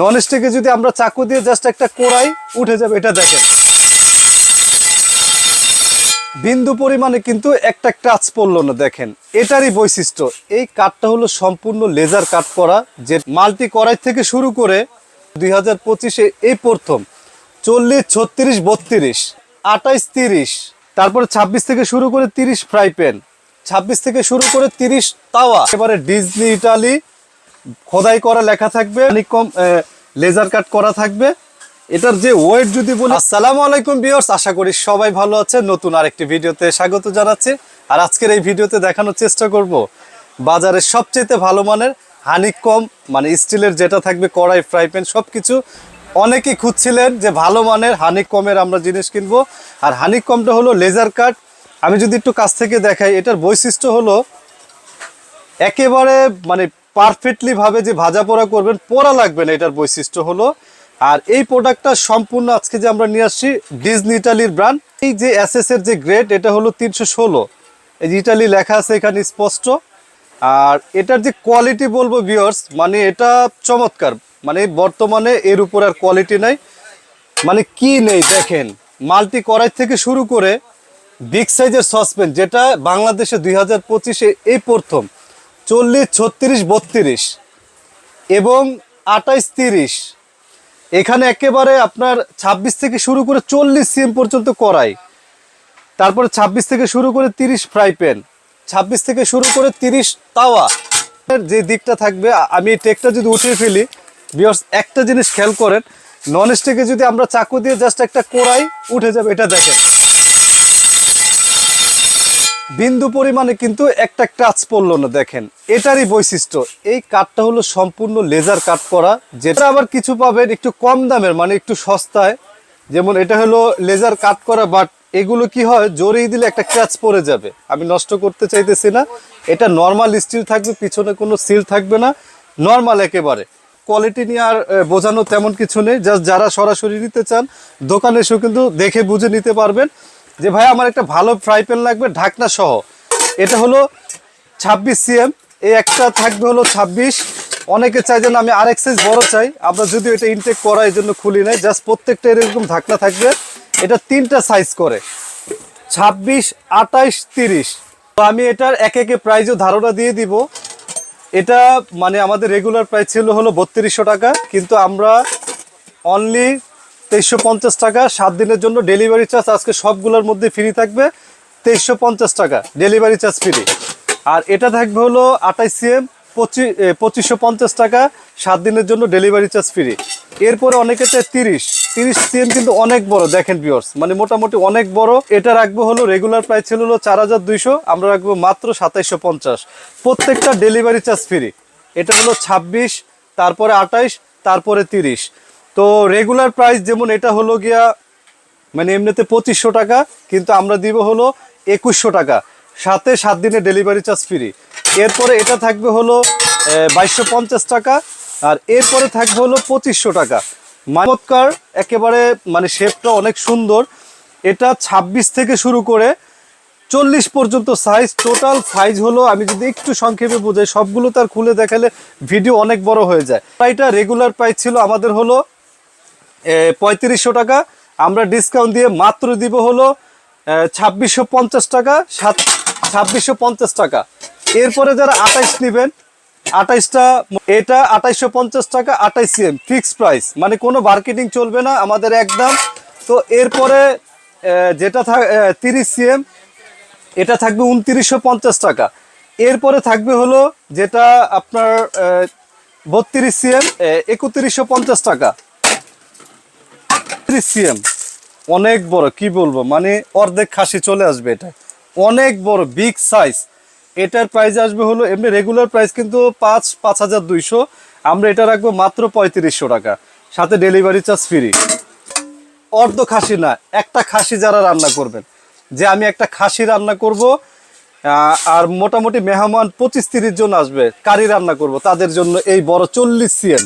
নন স্টিকে যদি আমরা চাকু দিয়ে জাস্ট একটা কোড়াই উঠে যাবে, এটা দেখেন। বিন্দু পরিমাণে কিন্তু একটা টাচ পড়ল না, দেখেন। এটারই বৈশিষ্ট্য, এই কাঠটা হলো সম্পূর্ণ লেজার কাট করা, যে মাল্টি কড়াই থেকে শুরু করে দুই হাজার পঁচিশে এই প্রথম, চল্লিশ, ছত্রিশ, বত্রিশ, আঠাইশ, তিরিশ, তারপরে ছাব্বিশ থেকে শুরু করে তিরিশ ফ্রাই প্যান, ছাব্বিশ থেকে শুরু করে তিরিশ তাওয়া। এবারে ডিজনি ইটালি খোদাই করা লেখা থাকবে অনেক কম লেজার কাট করা থাকবে। এটার যে ওয়েট যদি বলি আসসালামু আলাইকুম বিয়ার্স আশা করি সবাই ভালো আছে নতুন আরেকটি ভিডিওতে স্বাগত জানাচ্ছি। আর আজকের এই ভিডিওতে দেখানোর চেষ্টা করব বাজারে সবচেয়ে ভালো মানের হানিক কম মানে স্টিলের যেটা থাকবে, কড়াই ফ্রাই প্যান সব কিছু অনেকেই খুঁজছিলেন যে ভালো মানের হানিক কমের আমরা জিনিস কিনবো। আর হানিক কমটা হলো লেজার কাট আমি যদি একটু কাছ থেকে দেখাই, এটার বৈশিষ্ট্য হলো একেবারে মানে পারফেক্টলি ভাবে যে ভাজা পোড়া করবেন, পোড়া লাগবে না, এটার বৈশিষ্ট্য হলো। আর এই প্রোডাক্টটা সম্পূর্ণ আজকে যে আমরা নিয়ে আসছি ডিজনি ইটালির ব্র্যান্ড এই যে এসএস এর যে গ্রেড এটা হলো তিনশো ষোলো। এই যে ইটালি লেখা আছে এখানে স্পষ্ট। আর এটার যে কোয়ালিটি বলব ভিওর্স মানে এটা চমৎকার। মানে বর্তমানে এর উপর আর কোয়ালিটি নাই। মানে কি নেই, দেখেন। মাল্টি কড়াই থেকে শুরু করে বিগ সাইজের সসপেন যেটা বাংলাদেশে দুই হাজার পঁচিশে এই প্রথম। চল্লিশ, ছত্রিশ, বত্রিশ এবং আঠাইশ, তিরিশ। এখানে একেবারে আপনার ২৬ থেকে শুরু করে চল্লিশ সিএম পর্যন্ত করাই। তারপরে ২৬ থেকে শুরু করে তিরিশ ফ্রাই প্যান। ছাব্বিশ থেকে শুরু করে তিরিশ তাওয়া। যে দিকটা থাকবে, আমি টেকটা যদি উঠিয়ে ফেলি বিয়ার্স একটা জিনিস খেয়াল করেন নন স্টিকে যদি আমরা চাকু দিয়ে জাস্ট একটা কোড়াই উঠে যাবে, এটা দেখেন। বিন্দু পরিমাণে কিন্তু একটা টাচ পড়ল না, দেখেন। এটারই বৈশিষ্ট্য। এই কাঠটা হলো সম্পূর্ণ লেজার কাট করা, যেটা আবার কিছু পাবেন একটু কম দামের মানে একটু সস্তায়। যেমন এটা হলো লেজার কাট করা, বাট এগুলো কি হয় জড়িয়ে দিলে একটা ক্র্যাচ পড়ে যাবে। আমি নষ্ট করতে চাইতেছি না। এটা নর্মাল স্টিল থাকবে, পিছনে কোনো সিল থাকবে না। নর্মাল একেবারে। কোয়ালিটি নিয়ে আর বোঝানো তেমন কিছু নেই। জাস্ট যারা সরাসরি নিতে চান, দোকানে এসেও কিন্তু দেখে বুঝে নিতে পারবেন। যে ভাই, আমার একটা ভালো ফ্রাই প্যান লাগবে, ঢাকনা সহ। এটা হলো ছাব্বিশ সিএম এই একটা থাকবে হলো ছাব্বিশ। অনেকে চাই যেন আমি আর এক সাইজ বড় চাই, আমরা যদি এটা ইনটেক করা এই জন্য খুলি নাই। জাস্ট প্রত্যেকটা এরকম ঢাকনা থাকবে। এটা তিনটা সাইজ করে। ছাব্বিশ, আঠাইশ, তিরিশ। তো আমি এটার এক একে প্রাইজও ধারণা দিয়ে দিব। এটা মানে আমাদের রেগুলার প্রাইস ছিল হলো বত্রিশশো টাকা, কিন্তু আমরা অনলি তেইশশো পঞ্চাশ টাকা, সাত দিনের জন্য ডেলিভারি চার্জ আজকে সবগুলোর মধ্যে ফ্রি থাকবে। তেইশশো পঞ্চাশ টাকা ডেলিভারি চার্জ ফ্রি আর এটা থাকবে হলো আঠাইশ সিএম পঁচিশ পঁচিশশো পঞ্চাশ টাকা, সাত দিনের জন্য ডেলিভারি চার্জ ফ্রি এরপরে অনেকে চায় তিরিশ। তিরিশ সিএম কিন্তু অনেক বড়, দেখেন বিয়র্স মানে মোটামুটি অনেক বড়। এটা রাখব হলো রেগুলার প্রাইস ছিল হলো চার হাজার দুইশো, আমরা রাখব মাত্র সাতাইশশো পঞ্চাশ। প্রত্যেকটা ডেলিভারি চার্জ ফ্রি এটা হলো ছাব্বিশ, তারপরে আঠাইশ, তারপরে তিরিশ। তো রেগুলার প্রাইস যেমন এটা হলো গিয়া মানে এমনিতে পঁচিশশো টাকা, কিন্তু আমরা দিব হলো একুশশো টাকা। সাথে সাত দিনে ডেলিভারি চার্জ ফ্রি এরপরে এটা থাকবে হলো বাইশশো পঞ্চাশ টাকা, আর এরপরে থাকবে হলো পঁচিশশো টাকা। চমৎকার, একেবারে মানে শেপটা অনেক সুন্দর। এটা ২৬ থেকে শুরু করে চল্লিশ পর্যন্ত সাইজ টোটাল সাইজ হলো, আমি যদি একটু সংক্ষেপে বোঝাই, সবগুলো তার খুলে দেখালে ভিডিও অনেক বড় হয়ে যায়। এটা রেগুলার প্রাইস ছিল, আমাদের হলো পঁয়ত্রিশশো টাকা। আমরা ডিসকাউন্ট দিয়ে মাত্র দিব হলো ছাব্বিশশো পঞ্চাশ টাকা, সাত, ছাব্বিশশো পঞ্চাশ টাকা। এরপরে যারা আঠাইশ নেবেন, আঠাইশটা, এটা আঠাইশশো পঞ্চাশ টাকা, আঠাইশ সিএম ফিক্সড প্রাইস মানে কোনো মার্কেটিং চলবে না, আমাদের একদম। তো এরপরে যেটা থাক তিরিশ সিএম এটা থাকবে উনত্রিশশো পঞ্চাশ টাকা। এরপরে থাকবে হলো, যেটা আপনার বত্রিশ সিএম একত্রিশশো পঞ্চাশ টাকা। সিএম অনেক বড়, কি বলব? মানে অর্ধেক খাসি চলে আসবে এটা। অনেক বড় বিগ সাইজ এটার প্রাইস আসবে হলো, এমনি রেগুলার প্রাইস কিন্তু পাঁচ পাঁচ হাজার দুইশো। আমরা এটা রাখব মাত্র পঁয়ত্রিশশো টাকা। সাথে ডেলিভারি চার্জ ফ্রি অর্ধ খাসি না, একটা খাসি যারা রান্না করবেন। যে আমি একটা খাসি রান্না করব আর মোটামুটি মেহমান পঁচিশ তিরিশ জন আসবে, কারি রান্না করব, তাদের জন্য এই বড় চল্লিশ সিএম।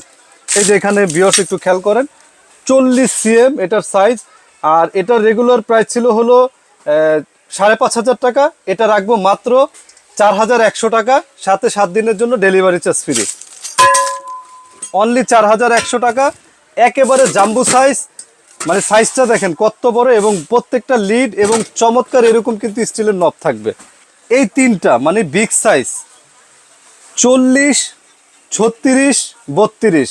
এই যে এখানে বিয়স একটু খেয়াল করেন চল্লিশ সিএম, এটার সাইজ আর এটার রেগুলার প্রাইস ছিল হলো সাড়ে পাঁচ হাজার টাকা। এটা রাখব মাত্র চার হাজার একশো টাকা। সাথে সাত দিনের জন্য ডেলিভারি চার্জ ফ্রি অনলি চার হাজার একশো টাকা। একেবারে জাম্বু সাইজ মানে সাইজটা দেখেন কত বড় এবং প্রত্যেকটা লিড এবং চমৎকার এরকম কিন্তু স্টিলের নব থাকবে। এই তিনটা মানে বিগ সাইজ চল্লিশ, ছত্রিশ, বত্রিশ।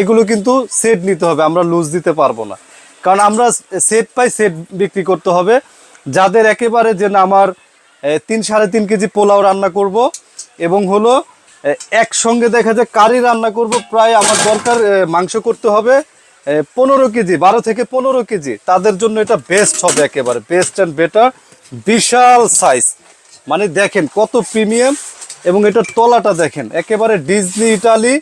এগুলো কিন্তু সেট নিতে হবে, আমরা লুজ দিতে পারব না। কারণ আমরা সেট পাই সেট বিক্রি করতে হবে। যাদের একেবারে যে না আমার তিন সাড়ে তিন কেজি পোলাও রান্না করব এবং হলো একসঙ্গে দেখা যায় কারি রান্না করব, প্রায় আমার দরকার মাংস করতে হবে পনেরো কেজি, বারো থেকে পনেরো কেজি। তাদের জন্য এটা বেস্ট হবে একেবারে বেস্ট অ্যান্ড বেটার বিশাল সাইজ মানে দেখেন কত প্রিমিয়াম এবং এটার তলাটা দেখেন, একেবারে ডিজনি ইটালি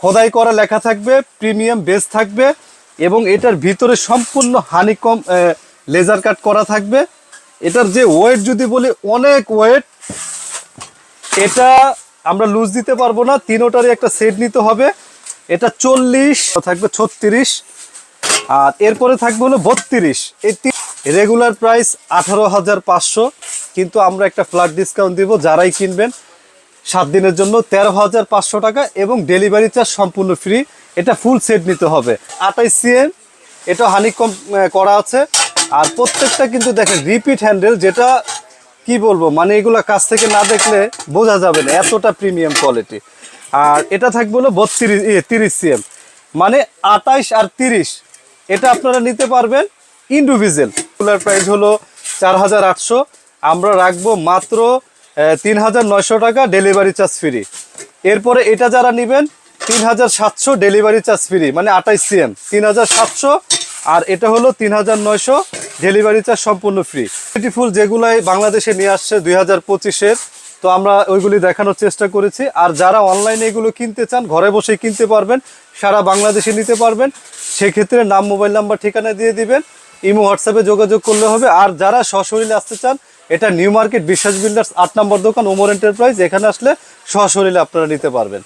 খোদাই করা লেখা থাকবে, প্রিমিয়াম বেস থাকবে এবং এটার ভিতরে সম্পূর্ণ হানিকম লেজার কাট করা থাকবে। এটার যে ওয়েট যদি বলি, অনেক ওয়েট। এটা আমরা লুজ দিতে পারব না, তিনোটারই একটা সেট নিতে হবে। এটা চল্লিশ, থাকবে ছত্রিশ, আর এরপরে থাকবে হলো বত্রিশ। এই রেগুলার প্রাইস আঠারো হাজার পাঁচশো, কিন্তু আমরা একটা ফ্ল্যাট ডিসকাউন্ট দিব, যারাই কিনবেন। সাত দিনের জন্য তেরো হাজার পাঁচশো টাকা এবং ডেলিভারি চার্জ সম্পূর্ণ ফ্রি। এটা ফুল সেট নিতে হবে। আটাইশ সিএম, এটা হানিকম করা আছে। আর প্রত্যেকটা কিন্তু দেখেন রিপিট হ্যান্ডেল যেটা কি বলব মানে এগুলো কাছ থেকে না দেখলে বোঝা যাবে না, এতটা প্রিমিয়াম কোয়ালিটি আর এটা থাকবে হলো বত্রিশ তিরিশ সিএম। মানে আটাইশ আর তিরিশ, এটা আপনারা নিতে পারবেন ইন্ডিভিজুয়াল রেগুলার প্রাইস হলো চার হাজার আটশো। আমরা রাখব মাত্র তিন হাজার নয়শো টাকা ডেলিভারি চার্জ ফ্রি এরপরে এটা যারা নেবেন তিন হাজার সাতশো ডেলিভারি চার্জ ফ্রি মানে আঠাইশ সিএম তিন হাজার সাতশো আর এটা হলো তিন হাজার নয়শো ডেলিভারি চার্জ সম্পূর্ণ ফ্রি বিউটিফুল যেগুলাই বাংলাদেশে নিয়ে আসছে দুই হাজার পঁচিশের, তো আমরা ওইগুলি দেখানোর চেষ্টা করেছি। আর যারা অনলাইনে এগুলো কিনতে চান, ঘরে বসে কিনতে পারবেন, সারা বাংলাদেশে নিতে পারবেন। সেক্ষেত্রে নাম, মোবাইল নাম্বার, ঠিকানা দিয়ে দিবেন। ইমো, হোয়াটসঅ্যাপে যোগাযোগ করলে হবে। আর যারা সশরীরে আসতে চান এটা নিউ মার্কেট বিশ্বাস বিল্ডার্স, আট নম্বর দোকান, ওমর এন্টারপ্রাইজ এখানে আসলে সশরীরে আপনারা নিতে পারবেন।